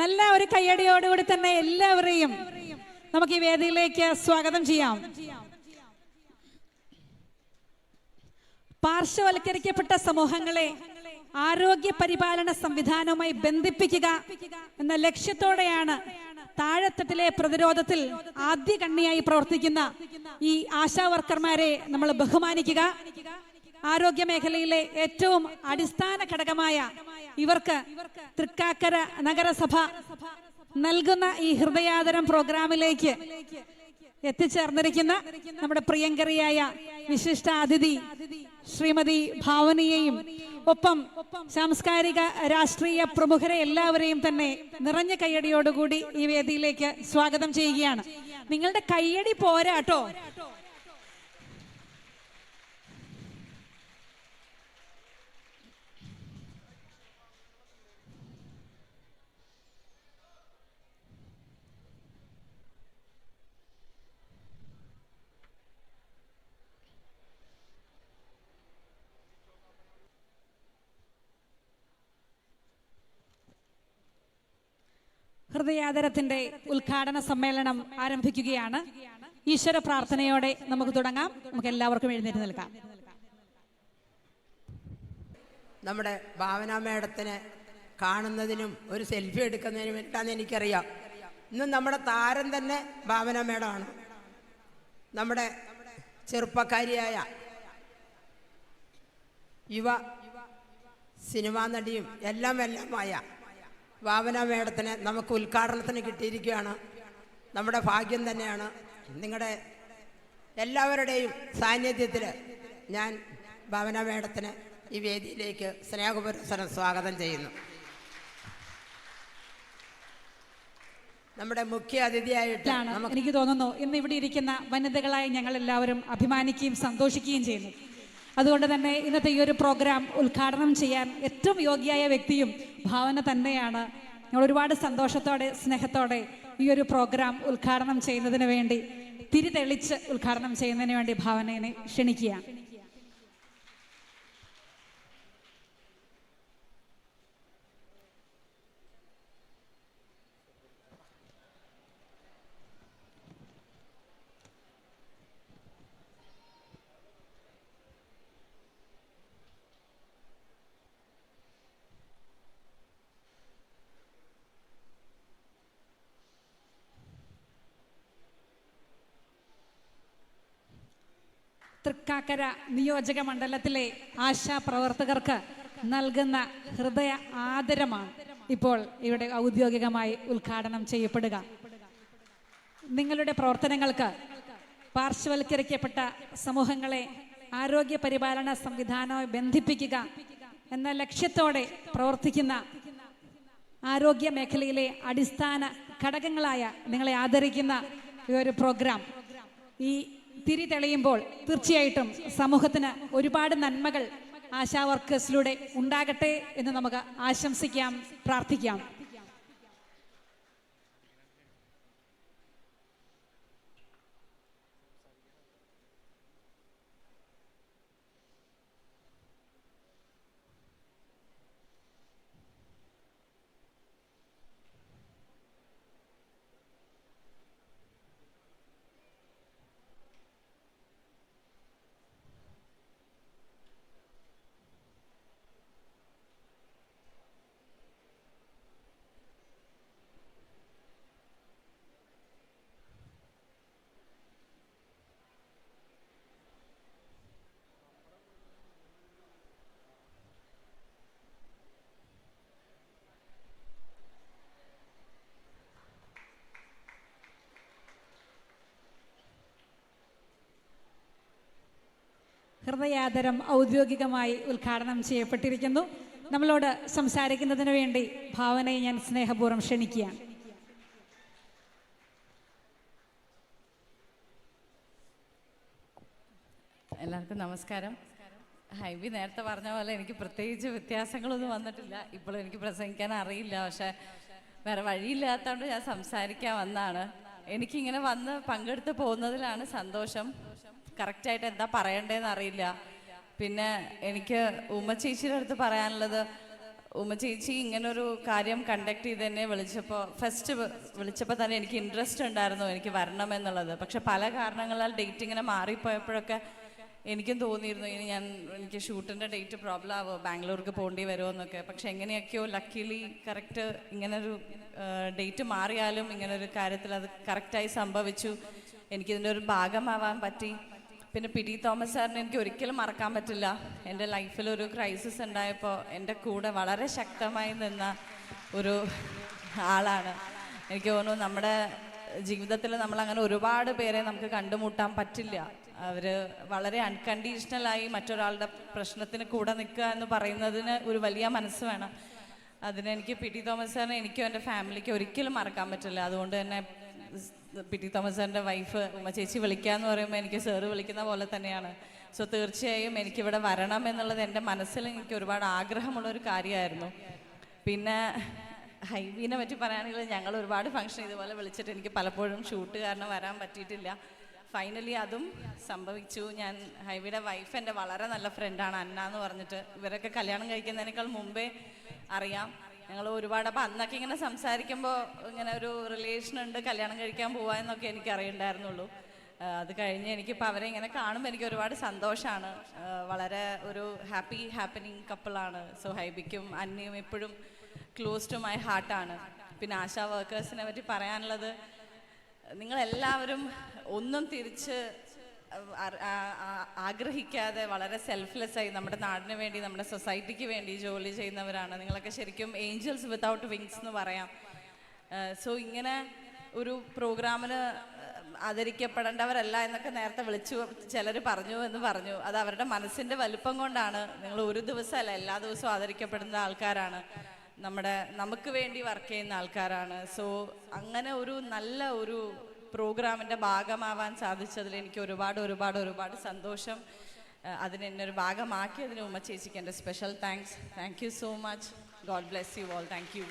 നല്ല ഒരു കയ്യടിയോടുകൂടി തന്നെ എല്ലാവരെയും നമുക്ക് ഈ വേദിയിലേക്ക് സ്വാഗതം ചെയ്യാം. പാർശ്വവൽക്കരിക്കപ്പെട്ട സമൂഹങ്ങളെ ആരോഗ്യ പരിപാലന സംവിധാനവുമായി ബന്ധിപ്പിക്കുക എന്ന ലക്ഷ്യത്തോടെയാണ് താഴെത്തട്ടിലെ പ്രതിരോധത്തിൽ ആദ്യ കണ്ണിയായി പ്രവർത്തിക്കുന്ന ഈ ആശാ വർക്കർമാരെ നമ്മൾ ബഹുമാനിക്കുക. ആരോഗ്യ മേഖലയിലെ ഏറ്റവും അടിസ്ഥാന ഘടകമായ ഇവർക്ക് തൃക്കാക്കര നഗരസഭ നൽകുന്ന ഈ ഹൃദയാദരം പ്രോഗ്രാമിലേക്ക് എത്തിച്ചേർന്നിരിക്കുന്ന നമ്മുടെ പ്രിയങ്കരിയായ വിശിഷ്ട അതിഥി ശ്രീമതി ഭാവനയെയും ഒപ്പം സാംസ്കാരിക രാഷ്ട്രീയ പ്രമുഖരെ എല്ലാവരെയും തന്നെ നിറഞ്ഞ കയ്യടിയോടുകൂടി ഈ വേദിയിലേക്ക് സ്വാഗതം ചെയ്യുകയാണ്. നിങ്ങളുടെ കയ്യടി പോരാട്ടോ. ഹൃദയാദരത്തിന്റെ ഉദ്ഘാടന സമ്മേളനം ആരംഭിക്കുകയാണ്. ഈശ്വര പ്രാർത്ഥനയോടെ നമുക്ക് തുടങ്ങാം. നമുക്ക് എല്ലാവർക്കും എഴുന്നേറ്റ് നിൽക്കാം. നമ്മുടെ ഭാവന മേഡത്തിനെ കാണുന്നതിനും ഒരു സെൽഫി എടുക്കുന്നതിനും വേണ്ടിയിട്ടാണ് എനിക്കറിയാം. ഇന്ന് നമ്മുടെ താരം തന്നെ ഭാവന മേഡമാണ് നമ്മുടെ ചെറുപ്പക്കാരിയായ യുവ സിനിമാ നടിയും എല്ലാം എല്ലാമായ ഭാവന മേഡത്തിനെ നമുക്ക് ഉദ്ഘാടനത്തിന് കിട്ടിയിരിക്കുകയാണ്. നമ്മുടെ ഭാഗ്യം തന്നെയാണ്. നിങ്ങളുടെ എല്ലാവരുടെയും സാന്നിധ്യത്തിൽ ഞാൻ ഭാവന മേഡത്തിനെ ഈ വേദിയിലേക്ക് സ്നേഹപുരസരം സ്വാഗതം ചെയ്യുന്നു. നമ്മുടെ മുഖ്യ അതിഥിയായിട്ടാണ് എനിക്ക് തോന്നുന്നു ഇന്ന് ഇവിടെ ഇരിക്കുന്ന വനിതകളായി ഞങ്ങൾ എല്ലാവരും അഭിമാനിക്കുകയും സന്തോഷിക്കുകയും ചെയ്യുന്നു. അതുകൊണ്ട് തന്നെ ഇന്നത്തെ ഈ ഒരു പ്രോഗ്രാം ഉദ്ഘാടനം ചെയ്യാൻ ഏറ്റവും യോഗ്യയായ വ്യക്തിയും ഭാവന തന്നെയാണ്. ഞങ്ങൾ ഒരുപാട് സന്തോഷത്തോടെ സ്നേഹത്തോടെ ഈ ഒരു പ്രോഗ്രാം ഉദ്ഘാടനം ചെയ്യുന്നതിന് വേണ്ടി തിരി തെളിച്ച് ഉദ്ഘാടനം ചെയ്യുന്നതിന് വേണ്ടി ഭാവനയെ ക്ഷണിക്കുകയാണ്. തൃക്കാക്കര നിയോജക മണ്ഡലത്തിലെ ആശാ പ്രവർത്തകർക്ക് നൽകുന്ന ഹൃദയ ആദരമാണ് ഇപ്പോൾ ഇവിടെ ഔദ്യോഗികമായി ഉദ്ഘാടനം ചെയ്യപ്പെടുക. നിങ്ങളുടെ പ്രവർത്തനങ്ങൾക്ക് പാർശ്വവൽക്കരിക്കപ്പെട്ട സമൂഹങ്ങളെ ആരോഗ്യ പരിപാലന സംവിധാനവുമായി ബന്ധിപ്പിക്കുക എന്ന ലക്ഷ്യത്തോടെ പ്രവർത്തിക്കുന്ന ആരോഗ്യ മേഖലയിലെ അടിസ്ഥാന ഘടകങ്ങളായ നിങ്ങളെ ആദരിക്കുന്ന ഈ ഒരു പ്രോഗ്രാം. ഈ തിരി തെളിയുമ്പോൾ തീർച്ചയായിട്ടും സമൂഹത്തിന് ഒരുപാട് നന്മകൾ ആശാ വർക്കേഴ്സിലൂടെ ഉണ്ടാകട്ടെ എന്ന് നമുക്ക് ആശംസിക്കാം പ്രാർത്ഥിക്കാം. ഹൃദയാദരം ഔദ്യോഗികമായി ഉദ്ഘാടനം ചെയ്യപ്പെട്ടിരിക്കുന്നു. നമ്മളോട് സംസാരിക്കുന്നതിന് വേണ്ടി ഭാവനയെ ഞാൻ സ്നേഹപൂർവം ക്ഷണിക്കുകയാണ്. എല്ലാവർക്കും നമസ്കാരം. ഹൈബി നേരത്തെ പറഞ്ഞ പോലെ എനിക്ക് പ്രത്യേകിച്ച് വ്യത്യാസങ്ങളൊന്നും വന്നിട്ടില്ല. ഇപ്പോഴും എനിക്ക് പ്രസംഗിക്കാൻ അറിയില്ല. പക്ഷെ വേറെ വഴിയില്ലാത്തതുകൊണ്ട് ഞാൻ സംസാരിക്കാൻ വന്നാണ്. എനിക്കിങ്ങനെ വന്ന് പങ്കെടുത്ത് പോകുന്നതിലാണ് സന്തോഷം. കറക്റ്റായിട്ട് എന്താ പറയണ്ടേന്ന് അറിയില്ല. പിന്നെ എനിക്ക് ഉമ്മ ചേച്ചിയുടെ അടുത്ത് പറയാനുള്ളത് ഉമ്മ ചേച്ചി ഇങ്ങനൊരു കാര്യം കണ്ടക്ട് ചെയ്ത് എന്നെ വിളിച്ചപ്പോൾ ഫസ്റ്റ് വിളിച്ചപ്പോൾ തന്നെ എനിക്ക് ഇൻട്രസ്റ്റ് ഉണ്ടായിരുന്നു എനിക്ക് വരണം എന്നുള്ളത്. പക്ഷെ പല കാരണങ്ങളാൽ ഡേറ്റ് ഇങ്ങനെ മാറിപ്പോയപ്പോഴൊക്കെ എനിക്കും തോന്നിയിരുന്നു ഇനി ഞാൻ എനിക്ക് ഷൂട്ടിന്റെ ഡേറ്റ് പ്രോബ്ലം ആവോ ബാംഗ്ലൂർക്ക് പോകേണ്ടി വരുമോ എന്നൊക്കെ. പക്ഷെ എങ്ങനെയൊക്കെയോ ലക്കിലി കറക്റ്റ് ഇങ്ങനൊരു ഡേറ്റ് മാറിയാലും ഇങ്ങനൊരു കാര്യത്തിൽ അത് കറക്റ്റായി സംഭവിച്ചു. എനിക്കിതിന്റെ ഒരു ഭാഗമാവാൻ പറ്റി. പിന്നെ പി ടി തോമസ് സാറിനെ എനിക്ക് ഒരിക്കലും മറക്കാൻ പറ്റില്ല. എന്റെ ലൈഫിൽ ഒരു ക്രൈസിസ് ഉണ്ടായപ്പോൾ എന്റെ കൂടെ വളരെ ശക്തമായി നിന്ന ഒരു ആളാണ്. എനിക്ക് തോന്നുന്നു നമ്മുടെ ജീവിതത്തിൽ നമ്മൾ അങ്ങനെ ഒരുപാട് പേരെ നമുക്ക് കണ്ടുമുട്ടാൻ പറ്റില്ല. അവർ വളരെ അൺകണ്ടീഷണലായി മറ്റൊരാളുടെ പ്രശ്നത്തിന് കൂടെ നിൽക്കുക എന്ന് പറയുന്നതിന് ഒരു വലിയ മനസ്സ് വേണം. അതിനെനിക്ക് പി ടി തോമസ് സാറിനെ എനിക്കും എന്റെ ഫാമിലിക്കും ഒരിക്കലും മറക്കാൻ പറ്റില്ല. അതുകൊണ്ട് തന്നെ പി ടി തോമസ് സാറിന്റെ വൈഫ് ഉമ്മ ചേച്ചി വിളിക്കുക എന്ന് പറയുമ്പോൾ എനിക്ക് സാറ് വിളിക്കുന്ന പോലെ തന്നെയാണ്. സോ തീർച്ചയായും എനിക്കിവിടെ വരണം എന്നുള്ളത് എന്റെ മനസ്സിൽ എനിക്ക് ഒരുപാട് ആഗ്രഹമുള്ള ഒരു കാര്യമായിരുന്നു. പിന്നെ ഹൈബീനെ പറ്റി പറയുകയാണെങ്കിൽ ഞങ്ങൾ ഒരുപാട് ഫംഗ്ഷൻ ഇതുപോലെ വിളിച്ചിട്ട് എനിക്ക് പലപ്പോഴും ഷൂട്ട് കാരണം വരാൻ പറ്റിയിട്ടില്ല. ഫൈനലി അതും സംഭവിച്ചു. ഞാൻ ഹൈബിയുടെ വൈഫ് എന്റെ വളരെ നല്ല ഫ്രണ്ടാണ് അന്ന എന്ന് പറഞ്ഞിട്ട് ഇവരൊക്കെ കല്യാണം കഴിക്കുന്നതിനേക്കാൾ മുമ്പേ അറിയാം. ഞങ്ങൾ ഒരുപാട് അപ്പം അന്നൊക്കെ ഇങ്ങനെ സംസാരിക്കുമ്പോൾ ഇങ്ങനെ ഒരു റിലേഷൻ ഉണ്ട് കല്യാണം കഴിക്കാൻ പോവാ എന്നൊക്കെ എനിക്ക് അറിയണ്ടായിരുന്നുള്ളൂ അത് കഴിഞ്ഞ് എനിക്കിപ്പോൾ അവരെ ഇങ്ങനെ കാണുമ്പോൾ എനിക്ക് ഒരുപാട് സന്തോഷമാണ് വളരെ ഒരു ഹാപ്പി ഹാപ്പനിങ് കപ്പിളാണ് സോ ഹൈബിക്കും അന്നയും എപ്പോഴും ക്ലോസ് ടു മൈ ഹാർട്ടാണ് പിന്നെ ആശാ വർക്കേഴ്സിനെ പറ്റി പറയാനുള്ളത് നിങ്ങളെല്ലാവരും ഒന്നും തിരിച്ച് ആഗ്രഹിക്കാതെ വളരെ സെൽഫ്ലെസ് ആയി നമ്മുടെ നാടിന് വേണ്ടി നമ്മുടെ സൊസൈറ്റിക്ക് വേണ്ടി ജോലി ചെയ്യുന്നവരാണ്. നിങ്ങളൊക്കെ ശരിക്കും ഏഞ്ചൽസ് വിത്തൗട്ട് വിങ്സ് എന്ന് പറയാം. സോ ഇങ്ങനെ ഒരു പ്രോഗ്രാമിന് ആദരിക്കപ്പെടേണ്ടവരല്ല എന്നൊക്കെ നേരത്തെ വിളിച്ചു ചിലർ പറഞ്ഞു എന്ന് പറഞ്ഞു. അത് അവരുടെ മനസ്സിന്റെ വലുപ്പം കൊണ്ടാണ്. നിങ്ങൾ ഒരു ദിവസമല്ല എല്ലാ ദിവസവും ആദരിക്കപ്പെടുന്ന ആൾക്കാരാണ്. നമ്മുടെ നമുക്ക് വേണ്ടി വർക്ക് ചെയ്യുന്ന ആൾക്കാരാണ്. സോ അങ്ങനെ ഒരു നല്ല ഒരു പ്രോഗ്രാമിന്റെ ഭാഗമാവാൻ സാധിച്ചതിൽ എനിക്ക് ഒരുപാട് ഒരുപാട് ഒരുപാട് സന്തോഷം. അതിന് എന്നെ ഒരു ഭാഗമാക്കിയതിന് ഉമ്മ ചേച്ചിക്ക് എന്റെ special thanks thank you so much God bless you all thank you